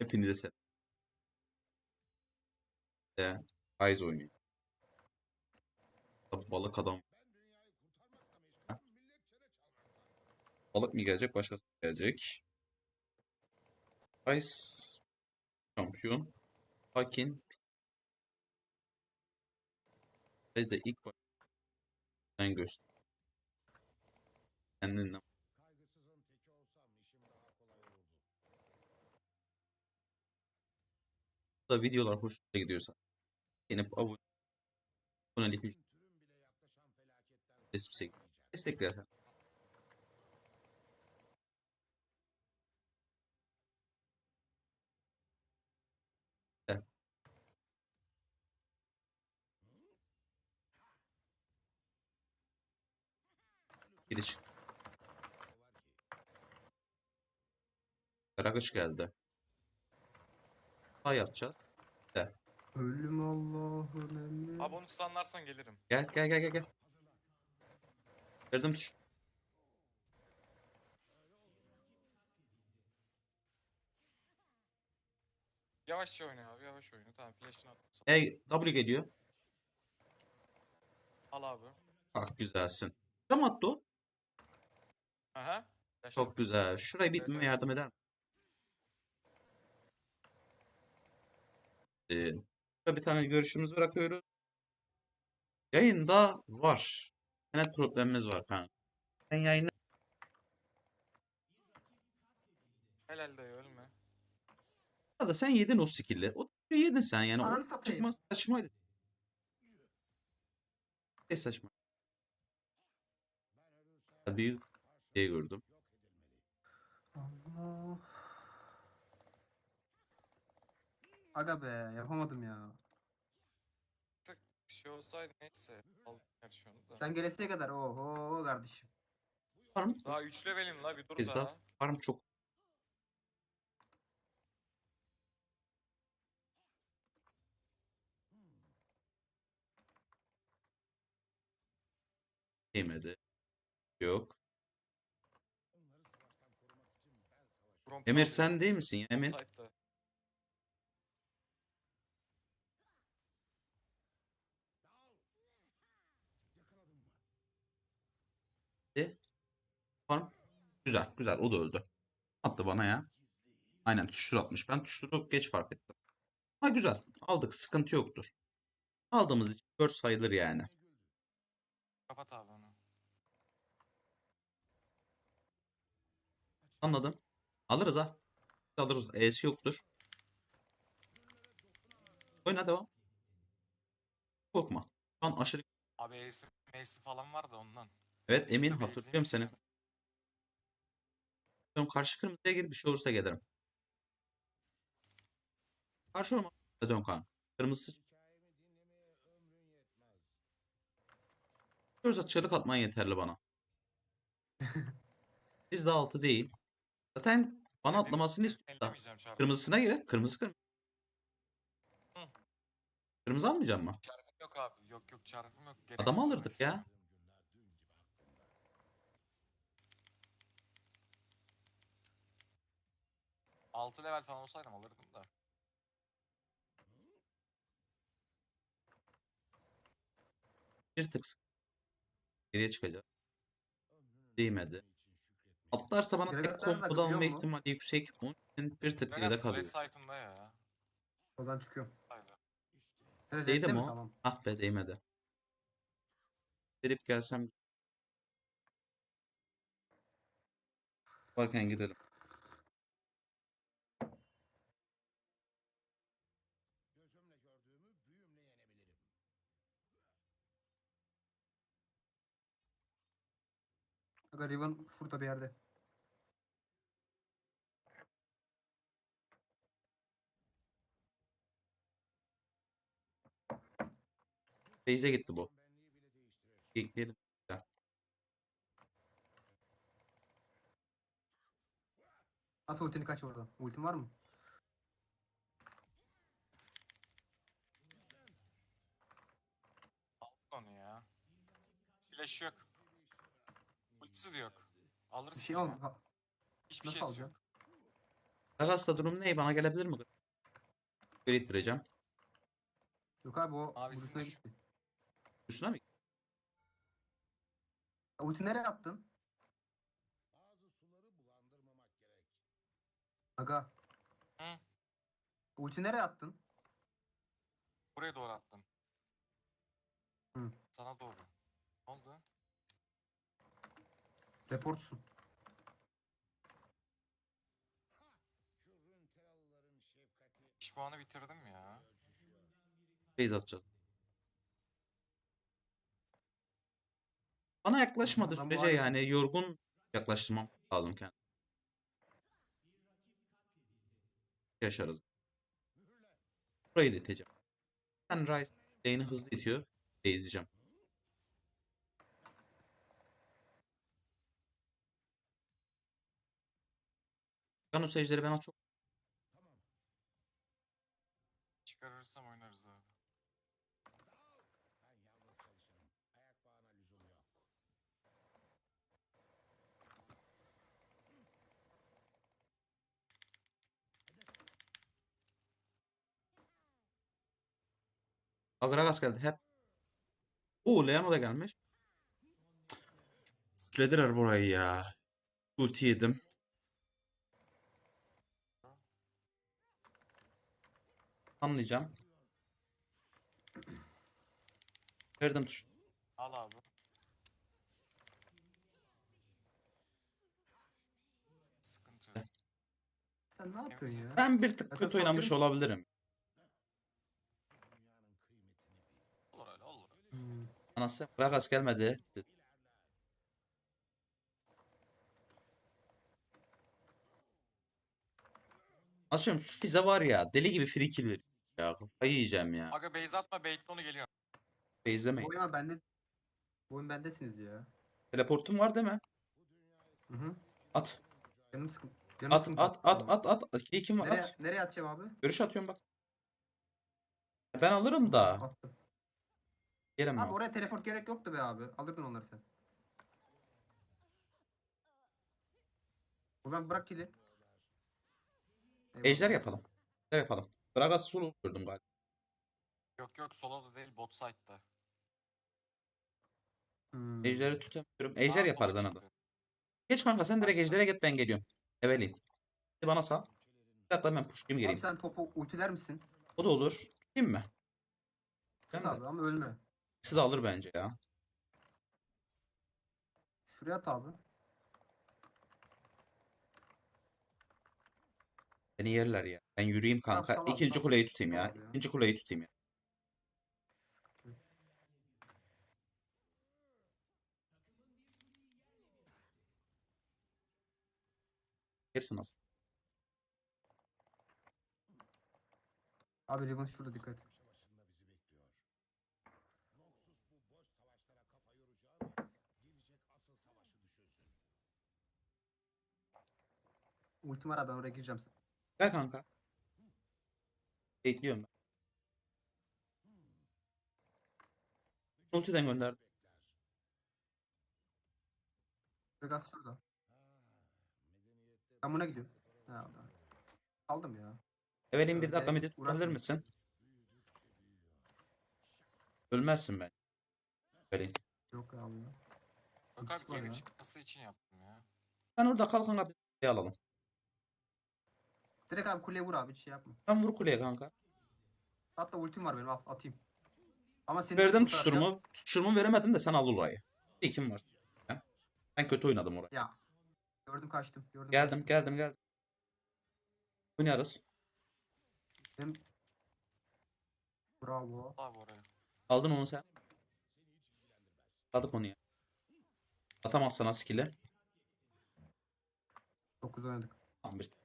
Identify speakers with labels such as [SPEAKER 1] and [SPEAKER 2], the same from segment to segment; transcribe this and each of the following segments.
[SPEAKER 1] Hepinize selam. De Rise oynuyor. Balık adam. Balık mı gelecek, başkası mı gelecek? Rise şampiyon. Hakin. Biz de ilk baştan göster. Kendinden da videolar hoşuna gidiyorsa beğenip abone abonelik
[SPEAKER 2] kurtulamayacak.
[SPEAKER 1] desteklersen çıktı. Karagıç geldi. Daha yapacağız.
[SPEAKER 3] Ölüm Allah'ın emri.
[SPEAKER 4] Abi onu stunlarsan gelirim.
[SPEAKER 1] Gel gel gel gel gel. Verdim tuş.
[SPEAKER 4] Yavaşça oyna abi yavaş oyna. Tamam flash'ını sana.
[SPEAKER 1] E W geliyor.
[SPEAKER 4] Al abi.
[SPEAKER 1] Ah güzelsin. Tam attı o.
[SPEAKER 4] Aha.
[SPEAKER 1] Çok güzel. Şurayı
[SPEAKER 4] evet.
[SPEAKER 1] yardım eder misin? Ee, şurada bir tane görüşümüzü bırakıyoruz. Yayında var. İnternet problemimiz var kanka. Sen yayını
[SPEAKER 4] Helal dayı ölme.
[SPEAKER 1] da sen yedin o skill'i. O yedin sen yani.
[SPEAKER 3] Ananı
[SPEAKER 1] O
[SPEAKER 3] satayım.
[SPEAKER 1] çıkmaz saçmaydı. Ne saçma.
[SPEAKER 2] Ben
[SPEAKER 1] Büyük şey gördüm.
[SPEAKER 3] Allah. Aga be yapamadım ya.
[SPEAKER 4] Bir şey olsaydı neyse. Aldım gerçi onu da.
[SPEAKER 3] Sen gelesiye kadar oho kardeşim.
[SPEAKER 1] Var mı?
[SPEAKER 4] Daha 3 levelim la bir dur
[SPEAKER 1] Biz
[SPEAKER 4] daha.
[SPEAKER 1] daha var mı çok? Değmedi. Yok.
[SPEAKER 2] Onları savaştan korumak için ben savaşıyorum.
[SPEAKER 4] Brom
[SPEAKER 1] Emir sen değil misin ya? Emir.
[SPEAKER 4] Side'da.
[SPEAKER 1] Var mı? Güzel güzel o da öldü. Attı bana ya. Aynen tuştur atmış. Ben tuşturu geç fark ettim. Ha güzel. Aldık. Sıkıntı yoktur. Aldığımız için 4 sayılır yani.
[SPEAKER 4] Kapat abi onu.
[SPEAKER 1] Anladım. Alırız ha. Alırız. E'si yoktur. Oyna devam. Korkma. Şu an aşırı...
[SPEAKER 4] Abi Ace'i Mace'i falan var da ondan.
[SPEAKER 1] Evet emin hatırlıyorum seni. Karşı kırmızıya gir bir şey olursa gelirim. Karşı olma. Dön kan. Kırmızı çıkıyorsa çığlık atman yeterli bana. Biz de 6 değil. Zaten bana atlamasını
[SPEAKER 4] dedim,
[SPEAKER 1] istiyor da.
[SPEAKER 4] ellemeyeceğim çarpı.
[SPEAKER 1] Kırmızısına gire. Kırmızı kırmızı.
[SPEAKER 4] Hı.
[SPEAKER 1] Kırmızı almayacak mı?
[SPEAKER 4] Çarpım yok abi. Yok yok çarpım yok. Gereksiz
[SPEAKER 1] alırdık ya.
[SPEAKER 4] 6 level falan olsaydım alırdım da.
[SPEAKER 1] Bir tık geriye çıkacak. Değmedi. Atlarsa bana
[SPEAKER 3] Gregas
[SPEAKER 1] tek nereden alma ihtimali yüksek. Onun bir tık Vegas geride
[SPEAKER 4] Slash
[SPEAKER 1] kalıyor.
[SPEAKER 4] site'ında ya.
[SPEAKER 3] Oradan çıkıyorum. Aynen.
[SPEAKER 1] Değdi mi o?
[SPEAKER 3] Tamam.
[SPEAKER 1] Ah be değmedi. Verip gelsem. Varken gidelim.
[SPEAKER 3] Aga Riven şurada bir yerde.
[SPEAKER 1] Beyze gitti bu. Bekleyelim.
[SPEAKER 3] At ultini kaç oradan. Ultin var mı?
[SPEAKER 4] Aldın onu ya. Flash yok. Ultisi de yok. Alırsın
[SPEAKER 3] Bir şey
[SPEAKER 4] ya. Hiçbir
[SPEAKER 3] Nasıl alacaksın?
[SPEAKER 4] yok.
[SPEAKER 1] Gragas'ta durum ne? Bana gelebilir mi? Geri ittireceğim.
[SPEAKER 3] Yok abi o
[SPEAKER 4] Mavisinde
[SPEAKER 3] Bruce'una
[SPEAKER 4] şu-
[SPEAKER 3] gitti.
[SPEAKER 1] Üstüne mi?
[SPEAKER 3] Ulti nereye attın?
[SPEAKER 2] Bazı suları bulandırmamak gerek.
[SPEAKER 3] Aga.
[SPEAKER 4] Hı?
[SPEAKER 3] Ulti nereye attın?
[SPEAKER 4] Buraya doğru attım.
[SPEAKER 3] Hı.
[SPEAKER 4] Sana doğru. Ne oldu?
[SPEAKER 2] Şefkati
[SPEAKER 4] İş puanı bitirdim ya.
[SPEAKER 1] Base atacağız. Bana yaklaşmadı
[SPEAKER 3] bu
[SPEAKER 1] sürece yani yorgun yaklaştırmam lazım kendimi. Yaşarız. Burayı da iteceğim. Ben Rice lane'i hızlı itiyor. Base Ganus ejderi ben çok
[SPEAKER 4] Çıkarırsam oynarız abi.
[SPEAKER 2] ben yalnız çalışırım. Ayak bağına lüzum yok.
[SPEAKER 1] Agragas geldi hep. Oo Leano da gelmiş. Strediler burayı ya. Ulti yedim. Anlayacağım. Verdim tuş.
[SPEAKER 4] Al abi. Sıkıntı yok.
[SPEAKER 3] Sen ne yapıyorsun ya?
[SPEAKER 1] Ben bir tık kötü oynamış olabilirim.
[SPEAKER 2] Dünyanın kıymetini bil.
[SPEAKER 4] Olur öyle olur.
[SPEAKER 3] Hmm.
[SPEAKER 1] Anası Gragas gelmedi. Aslında şu Fize var ya deli gibi free kill veriyor ya. Kafayı yiyeceğim ya.
[SPEAKER 4] Aga base atma baitle onu geliyor.
[SPEAKER 3] Bu oyun ama bende... Bu oyun bendesiniz ya.
[SPEAKER 1] Teleportun var değil mi?
[SPEAKER 3] Hı hı.
[SPEAKER 1] At.
[SPEAKER 3] Canım sıkın. Canım
[SPEAKER 1] At
[SPEAKER 3] sıkıntı.
[SPEAKER 1] at at at at. İki kim var
[SPEAKER 3] Nereye,
[SPEAKER 1] at.
[SPEAKER 3] nereye atacağım abi?
[SPEAKER 1] Görüş atıyorum bak. Ben alırım da.
[SPEAKER 3] Attım.
[SPEAKER 1] Gelemem.
[SPEAKER 3] Abi oraya teleport gerek yoktu be abi. Alırdın onları sen. O zaman bırak kili. Eyvallah.
[SPEAKER 1] Ejder yapalım. Ejder yapalım. Gragas solo gördüm galiba.
[SPEAKER 4] Yok yok solo'da değil bot side'da.
[SPEAKER 3] Hmm.
[SPEAKER 1] Ejderi tutamıyorum. Ejder
[SPEAKER 4] Aa,
[SPEAKER 1] yaparız
[SPEAKER 4] bot
[SPEAKER 1] anladım.
[SPEAKER 4] çıktı.
[SPEAKER 1] Geç kanka sen direkt ejdere git ben geliyorum. Hadi bana sal. Bir dakika ben pushlayayım
[SPEAKER 3] Abi
[SPEAKER 1] geleyim.
[SPEAKER 3] sen topu ultiler misin?
[SPEAKER 1] O da olur. Tutayım mı? Ben
[SPEAKER 3] Tut
[SPEAKER 1] de.
[SPEAKER 3] abi ama ölme.
[SPEAKER 1] İkisi de alır bence ya.
[SPEAKER 3] Şuraya at abi.
[SPEAKER 1] Beni yerler ya. Ben yürüyeyim
[SPEAKER 3] Tamam,
[SPEAKER 1] kanka.
[SPEAKER 3] sal al,
[SPEAKER 1] İkinci
[SPEAKER 3] sal.
[SPEAKER 1] kuleyi tutayım ya.
[SPEAKER 3] Sal ya.
[SPEAKER 1] İkinci kuleyi tutayım ya. Gerisi nasıl?
[SPEAKER 3] Abi Riven şurada dikkat. et. Ultim var abi ben oraya gireceğim.
[SPEAKER 1] Gel kanka. Bekliyorum ben. Ultiden gönderdim.
[SPEAKER 3] Vegas şurada. Ben buna gidiyorum. Ha, o da. Aldım ya.
[SPEAKER 1] Evelyn bir
[SPEAKER 3] Öyle
[SPEAKER 1] dakika midi tutabilir misin? Ölmezsin ben. Evelyn.
[SPEAKER 3] Yok abi ya. Ultisi var
[SPEAKER 4] geri
[SPEAKER 3] ya.
[SPEAKER 4] çıkması için yaptım ya.
[SPEAKER 1] Sen orada kal kanka biz kuleyi alalım.
[SPEAKER 3] Direkt abi kuleye vur abi hiç şey yapma.
[SPEAKER 1] Sen vur kuleye kanka.
[SPEAKER 3] Hatta ultim var benim al atayım. Ama senin
[SPEAKER 1] Verdim tutuşturumu. Tutuşturumu veremedim de sen al orayı. Bir kim var? Ya. Ben kötü oynadım orayı.
[SPEAKER 3] Ya. Gördüm kaçtım. Gördüm
[SPEAKER 1] Geldim
[SPEAKER 3] kaçtım.
[SPEAKER 1] geldim geldim. Oynarız.
[SPEAKER 3] Benim... Bravo.
[SPEAKER 4] Abi oraya.
[SPEAKER 1] Aldın onu sen. Aldık onu ya. Atamaz sana skill'i.
[SPEAKER 3] 9 oynadık.
[SPEAKER 1] Tamam bir.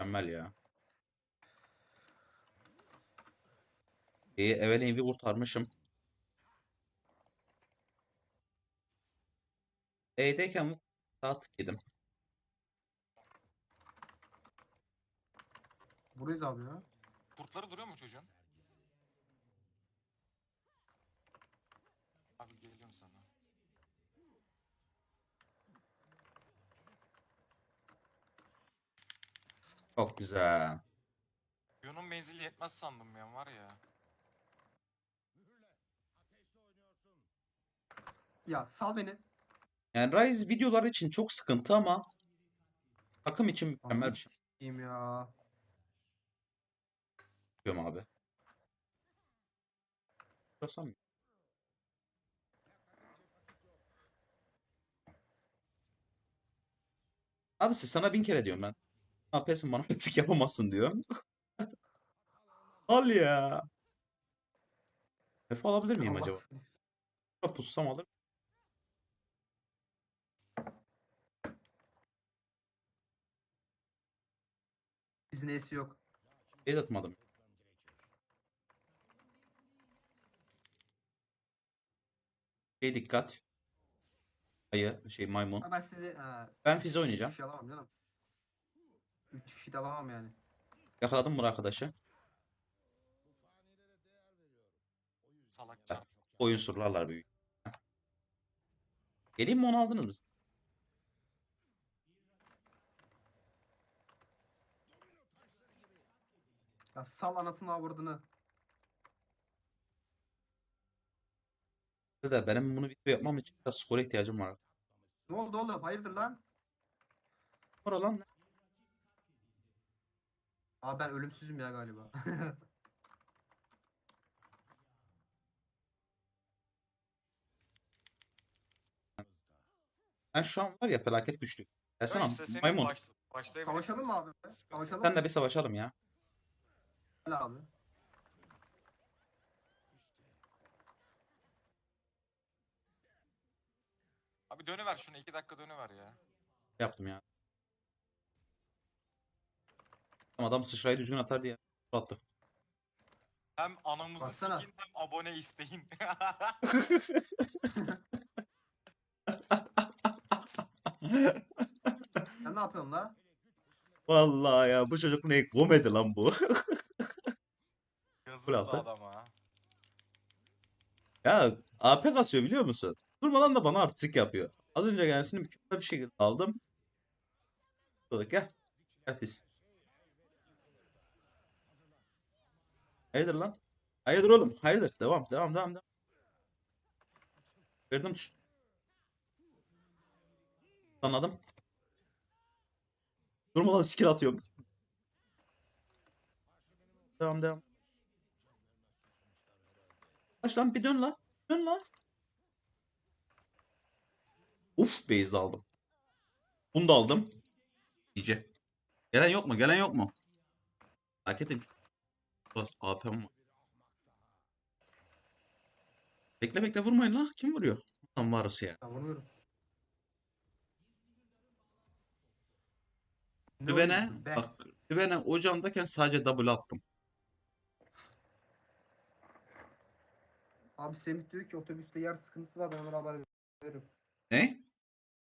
[SPEAKER 1] Mükemmel ya. İyi Evelyn'i kurtarmışım. E'deyken bu tık yedim.
[SPEAKER 3] Buradayız abi ya.
[SPEAKER 4] Kurtları duruyor mu çocuğun? Abi geliyorum sana.
[SPEAKER 1] Çok güzel.
[SPEAKER 4] Q'nun menzili yetmez sandım ben var ya.
[SPEAKER 3] Ya sal beni.
[SPEAKER 1] Yani Rise videolar için çok sıkıntı ama takım için mükemmel
[SPEAKER 3] Abi
[SPEAKER 1] bir şey
[SPEAKER 3] s**eyim ya.
[SPEAKER 1] yapıyorum abi. Basamıyorum. Abisi sana bin kere diyorum ben. Yapıyorsun bana artık yapamazsın diyor. Al ya. Efe alabilir miyim
[SPEAKER 3] Allah
[SPEAKER 1] acaba? Pussam alır.
[SPEAKER 3] Bizin E'si yok.
[SPEAKER 1] El atmadım. Şey dikkat. Ayı, şey maymun.
[SPEAKER 3] Ha ben sizi... Ha,
[SPEAKER 1] Ben Fize oynayacağım.
[SPEAKER 3] kişi alamam canım. 3 kişi de alamam yani.
[SPEAKER 1] Yakaladım bunu arkadaşı.
[SPEAKER 4] Salakça.
[SPEAKER 1] Oyun surlarlar büyük. Geleyim mi onu aldınız mı?
[SPEAKER 3] Ya sal anasını avradını.
[SPEAKER 1] De benim bunu video yapmam için biraz skora ihtiyacım var.
[SPEAKER 3] Ne oldu oğlum? Hayırdır lan?
[SPEAKER 1] Skor lan ne?
[SPEAKER 3] Abi ben ölümsüzüm ya galiba.
[SPEAKER 1] Ben şu an var ya felaket güçlüyüm. Gelsene
[SPEAKER 4] isteseniz
[SPEAKER 1] maymun.
[SPEAKER 4] baş, başlayabilirsiniz.
[SPEAKER 3] Savaşalım mı abi?
[SPEAKER 4] Sıkıntı
[SPEAKER 3] Savaşalım
[SPEAKER 1] Sen de
[SPEAKER 3] mı?
[SPEAKER 1] bir savaşalım ya.
[SPEAKER 3] Gel abi.
[SPEAKER 4] Abi dönüver şunu 2 dakika dönüver ya.
[SPEAKER 1] Yaptım ya. Adam sıçrayı düzgün atar diye attı.
[SPEAKER 4] Hem anamızı
[SPEAKER 3] Baksana.
[SPEAKER 4] sikin hem abone isteyin.
[SPEAKER 3] Sen ne yapıyorsun la?
[SPEAKER 1] Vallahi ya bu çocuk ne komedi lan bu.
[SPEAKER 4] Yazıklı
[SPEAKER 1] altı.
[SPEAKER 4] adama.
[SPEAKER 1] Ya AP kasıyor biliyor musun? Durmadan da bana artistik yapıyor. Az önce kendisini mükemmel bir şekilde aldım. Dedik gel. Gel pis. Hayırdır lan? Hayırdır oğlum? Hayırdır? Devam, devam, devam, devam. Verdim tuş. Anladım. Durmadan skill atıyorum. Devam, devam. Kaç lan bir dön la. Dön la. Uf base aldım. Bunu da aldım. İyice. Gelen yok mu? Gelen yok mu? Hak ettim. Bas AP'm var. Bekle bekle vurmayın la. Kim vuruyor? Lan varısı ya.
[SPEAKER 3] Ben vurmuyorum. Ne
[SPEAKER 1] Düvene
[SPEAKER 3] oynuyorsun be?
[SPEAKER 1] bak düvene ocağındayken sadece double attım.
[SPEAKER 3] Abi Semih diyor ki otobüste yer sıkıntısı var ben ona haber veririm.
[SPEAKER 1] Ne?